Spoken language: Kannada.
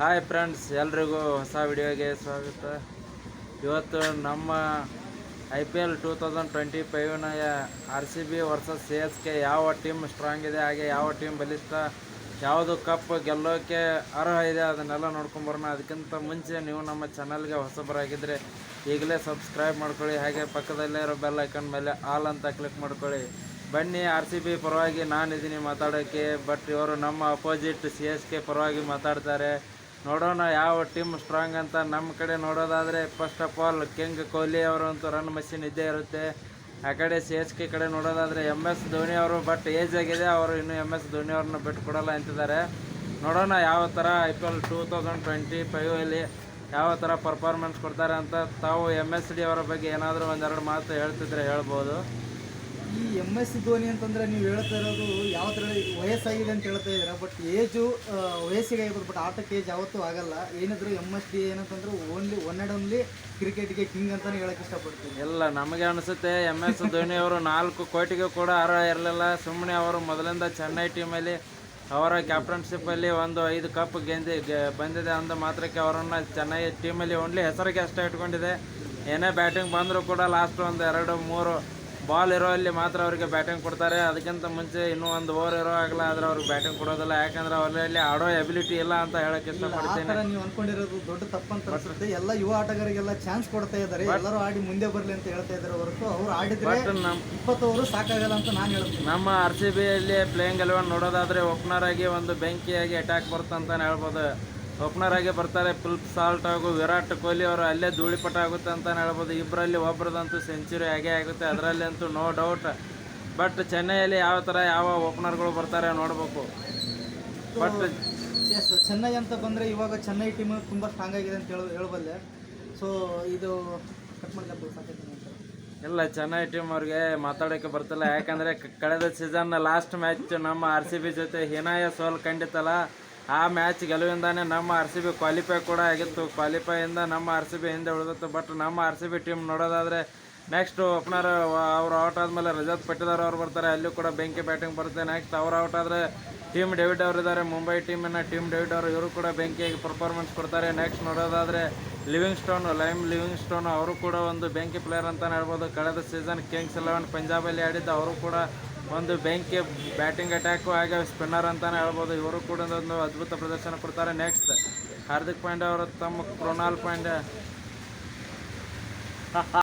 ಹಾಯ್ ಫ್ರೆಂಡ್ಸ್ ಎಲ್ರಿಗೂ ಹೊಸ ವಿಡಿಯೋಗೆ ಸ್ವಾಗತ. ಇವತ್ತು ನಮ್ಮ I P L two thousand twenty ಫೈವ್ನ R C B versus C S K ಯಾವ ಟೀಮ್ ಸ್ಟ್ರಾಂಗ್ ಇದೆ, ಹಾಗೆ ಯಾವ ಟೀಮ್ ಬಲಿಷ್ಠ, ಯಾವುದು ಕಪ್ ಗೆಲ್ಲೋಕೆ ಅರ್ಹ ಇದೆ ಅದನ್ನೆಲ್ಲ ನೋಡ್ಕೊಂಬರೋಣ ಅದಕ್ಕಿಂತ ಮುಂಚೆ ನೀವು ನಮ್ಮ ಚಾನಲ್ಗೆ ಹೊಸಬರಾಗಿದ್ದರೆ ಈಗಲೇ ಸಬ್ಸ್ಕ್ರೈಬ್ ಮಾಡ್ಕೊಳ್ಳಿ, ಹಾಗೆ ಪಕ್ಕದಲ್ಲೇ ಇರೋ ಬೆಲ್ ಐಕನ್ ಮೇಲೆ ಆಲ್ ಅಂತ ಕ್ಲಿಕ್ ಮಾಡ್ಕೊಳ್ಳಿ. ಬನ್ನಿ ಆರ್ ಸಿ ಬಿ ಪರವಾಗಿ ನಾನಿದ್ದೀನಿ ಮಾತಾಡೋಕ್ಕೆ ಬಟ್ ಇವರು ನಮ್ಮ ಅಪೋಸಿಟ್ ಸಿ ಎಸ್ ಕೆ ಪರವಾಗಿ ಮಾತಾಡ್ತಾರೆ. ನೋಡೋಣ ಯಾವ ಟೀಮ್ ಸ್ಟ್ರಾಂಗ್ ಅಂತ. ನಮ್ಮ ಕಡೆ ನೋಡೋದಾದರೆ first of all king Kohli ಅವರು ಅಂತೂ ರನ್ ಮಷಿನ್ ಇದ್ದೇ ಇರುತ್ತೆ. ಆ ಕಡೆ ಸಿ ಎಚ್ ಕೆ ಕಡೆ ನೋಡೋದಾದರೆ ಎಂ ಎಸ್ ಧೋನಿ ಅವರು ಬಟ್ ಏಜ್ ಆಗಿದೆ, ಅವರು ಇನ್ನೂ ಎಂ ಎಸ್ ಧೋನಿ ಅವ್ರನ್ನ ಬಿಟ್ಟು ಕೊಡಲ್ಲ ಅಂತಿದ್ದಾರೆ. ನೋಡೋಣ ಯಾವ ಥರ I P L two thousand twenty ಫೈವಲ್ಲಿ ಯಾವ ಥರ ಪರ್ಫಾರ್ಮೆನ್ಸ್ ಕೊಡ್ತಾರೆ ಅಂತ. ತಾವು ಎಂ ಎಸ್ ಡಿ ಅವರ ಬಗ್ಗೆ ಏನಾದರೂ ಒಂದೆರಡು ಮಾತು ಹೇಳ್ತಿದ್ರೆ ಹೇಳ್ಬೋದು. ಈ ಎಂ ಎಸ್ ಧೋನಿ ಅಂತಂದ್ರೆ ನೀವು ಹೇಳ್ತಾ ಇರೋದು ಯಾವ ಥರ ವಯಸ್ಸಾಗಿದೆ ಅಂತ ಹೇಳ್ತಾ ಇದ್ದೀರಾ? ಬಟ್ ಏಜು ವಯಸ್ಸಿಗೆ ಆಗಿರ್ಬೋದು ಬಟ್ ಆಟಕ್ಕೆ ಏಜ್ ಯಾವತ್ತೂ ಆಗಲ್ಲ. ಏನಿದ್ರು ಎಂ ಎಸ್ ಡಿ ಏನಂತಂದ್ರೆ ಓನ್ಲಿ ಒನ್ ಆ್ಯಂಡ್ ಓನ್ಲಿ ಕ್ರಿಕೆಟ್ಗೆ ಕಿಂಗ್ ಅಂತಲೇ ಹೇಳಕ್ಕೆ ಇಷ್ಟಪಡ್ತೀನಿ. ಎಲ್ಲ ನಮಗೆ ಅನಿಸುತ್ತೆ ಎಂ ಎಸ್ ಧೋನಿ ಅವರು ನಾಲ್ಕು ಕೋಟಿಗೂ ಕೂಡ ಅರ್ಹ ಇರಲಿಲ್ಲ. ಸುಮ್ಮನೆ ಅವರು ಮೊದಲಿಂದ ಚೆನ್ನೈ ಟೀಮಲ್ಲಿ ಅವರ ಕ್ಯಾಪ್ಟನ್ಶಿಪ್ಪಲ್ಲಿ ಒಂದು ಐದು ಕಪ್ ಗೆಂದಿ ಬಂದಿದೆ ಅಂದ ಮಾತ್ರಕ್ಕೆ ಅವರನ್ನು ಚೆನ್ನೈ ಟೀಮಲ್ಲಿ ಓನ್ಲಿ ಹೆಸರಿಗೆ ಅಷ್ಟೇ ಇಟ್ಕೊಂಡಿದೆ. ಏನೇ ಬ್ಯಾಟಿಂಗ್ ಬಂದರೂ ಕೂಡ ಲಾಸ್ಟ್ ಒಂದು ಎರಡು, ಮೂರು ಬಾಲ್ ಇರೋ ಅಲ್ಲಿ ಮಾತ್ರ ಅವರಿಗೆ ಬ್ಯಾಟಿಂಗ್ ಕೊಡ್ತಾರೆ. ಅದಕ್ಕಿಂತ ಮುಂಚೆ ಇನ್ನೂ ಒಂದು ಓವರ್ ಇರೋ ಆಗಲ್ಲ ಆದರೆ ಅವ್ರಿಗೆ ಬ್ಯಾಟಿಂಗ್ ಕೊಡೋದಿಲ್ಲ. ಯಾಕಂದ್ರೆ ಅವರಲ್ಲಿ ಆಡೋ ಎಬಿಲಿಟಿ ಇಲ್ಲ ಅಂತ ಹೇಳಕ್ಕೆ ಇಷ್ಟಪಡ್ತೀನಿ. ನೀವು ಅನ್ಕೊಂಡಿರೋದು ದೊಡ್ಡ ತಪ್ಪಂತ ಅನ್ಸುತ್ತೆ. ಎಲ್ಲ ಯುವ ಆಟಗಾರರಿಗೆಲ್ಲ ಚಾನ್ಸ್ ಕೊಡ್ತಾ ಇದ್ದಾರೆ. ಎಲ್ಲರೂ ಆಡಿ ಮುಂದೆ ಬರಲಿ ಅಂತ ಹೇಳ್ತಾ ಇದ್ದಾರೆ ಹೊರತು ಅವ್ರು ಆಡಿದ್ರೆ ಇಪ್ಪತ್ತು ಓವರು ಸಾಕಾಗಲ್ಲ ಅಂತ ನಾನು ಹೇಳ್ತೀನಿ. ನಮ್ಮ ಆರ್ ಸಿ ಬಿಯಲ್ಲಿ ಪ್ಲೇಯಿಂಗ್ ಎಲೆವನ್ ನೋಡೋದಾದ್ರೆ ಓಪನರ್ ಆಗಿ ಒಂದು ಬೆಂಕಿಯಾಗಿ ಅಟ್ಯಾಕ್ ಬರುತ್ತಂತಾನೆ ಹೇಳ್ಬೋದು. ಓಪನರ್ ಆಗಿ ಬರ್ತಾರೆ. ಫುಲ್ ಸಾಲ್ಟ್ ಹಾಗೂ ವಿರಾಟ್ ಕೊಹ್ಲಿ ಅವರು ಅಲ್ಲೇ ಧೂಳಿಪಟ ಆಗುತ್ತೆ ಅಂತ ಹೇಳ್ಬೋದು. ಇಬ್ಬರಲ್ಲಿ ಒಬ್ಬರದಂತೂ ಸೆಂಚುರಿ ಆಗೇ ಆಗುತ್ತೆ. ಅದರಲ್ಲಿ ಅಂತೂ ನೋ ಡೌಟ್ ಬಟ್ ಚೆನ್ನೈಯಲ್ಲಿ ಯಾವ ಥರ ಯಾವ ಓಪನರ್ಗಳು ಬರ್ತಾರೆ ನೋಡಬೇಕು. ಬಟ್ ಚೆನ್ನೈ ಅಂತ ಬಂದರೆ ಇವಾಗ ಚೆನ್ನೈ ಟೀಮ್ ತುಂಬ ಸ್ಟ್ರಾಂಗ್ ಆಗಿದೆ ಅಂತ ಹೇಳಿ ಹೇಳಬಲ್ಲೆ. ಸೊ ಇದು ಕಟ್ ಇಲ್ಲ ಚೆನ್ನೈ ಟೀಮ್ ಅವ್ರಿಗೆ ಮಾತಾಡೋಕ್ಕೆ ಬರ್ತಿಲ್ಲ ಯಾಕಂದರೆ ಕಳೆದ ಸೀಸನ್ ಲಾಸ್ಟ್ ಮ್ಯಾಚ್ ನಮ್ಮ ಆರ್ ಸಿ ಬಿ ಜೊತೆ ಹೀನಾಯ ಸೋಲ್ ಕಂಡಿತ್ತಲ್ಲ. ಆ ಮ್ಯಾಚ್ ಗೆಲುವಿಂದಾನೆ ನಮ್ಮ ಆರ್ ಸಿ ಬಿ ಕ್ವಾಲಿಫೈ ಕೂಡ ಆಗಿತ್ತು. ಕ್ವಾಲಿಫೈಯಿಂದ ನಮ್ಮ ಆರ್ ಸಿ ಬಿ ಹಿಂದೆ ಉಳಿದಿತ್ತು. ಬಟ್ ನಮ್ಮ ಆರ್ ಸಿ ಬಿ ಟೀಮ್ ನೋಡೋದಾದರೆ ನೆಕ್ಸ್ಟ್ ಓಪನರ್ ಅವ್ರು ಔಟ್ ಆದಮೇಲೆ ರಜತ್ ಪಟ್ಟಿದಾರ್ ಅವ್ರು ಬರ್ತಾರೆ. ಅಲ್ಲೂ ಕೂಡ ಬೆಂಕಿ ಬ್ಯಾಟಿಂಗ್ ಬರುತ್ತೆ. ನೆಕ್ಸ್ಟ್ ಅವ್ರು ಔಟ್ ಆದರೆ ಟೀಮ್ ಡೇವಿಡ್ ಅವರು ಇದ್ದಾರೆ ಮುಂಬೈ ಟೀಮಿನ ಟೀಮ್ ಡೇವಿಡ್ ಅವರು ಇವರು ಕೂಡ ಬೆಂಕಿಯಾಗಿ ಪರ್ಫಾರ್ಮೆನ್ಸ್ ಕೊಡ್ತಾರೆ. ನೆಕ್ಸ್ಟ್ ನೋಡೋದಾದರೆ Livingstone Liam Livingstone ಅವರು ಕೂಡ ಒಂದು ಬೆಂಕಿ ಪ್ಲೇಯರ್ ಅಂತಲೇ ಹೇಳ್ಬೋದು. ಕಳೆದ ಸೀಸನ್ ಕಿಂಗ್ಸ್ ಇಲೆವೆನ್ ಪಂಜಾಬಲ್ಲಿ ಆಡಿದ್ದು, ಅವರು ಕೂಡ ಒಂದು ಬೆಂಕಿ ಬ್ಯಾಟಿಂಗ್ ಅಟ್ಯಾಕು ಹಾಗೆ ಸ್ಪಿನ್ನರ್ ಅಂತಾನೆ ಹೇಳ್ಬೋದು. ಇವರು ಕೂಡ ಒಂದು ಅದ್ಭುತ ಪ್ರದರ್ಶನ ಕೊಡ್ತಾರೆ. ನೆಕ್ಸ್ಟ್ ಹಾರ್ದಿಕ್ ಪಾಂಡ್ಯ ಅವರು ತಮ್ಮ ಕ್ರೋನಾಲ್ ಪಾಂಡ್ಯ.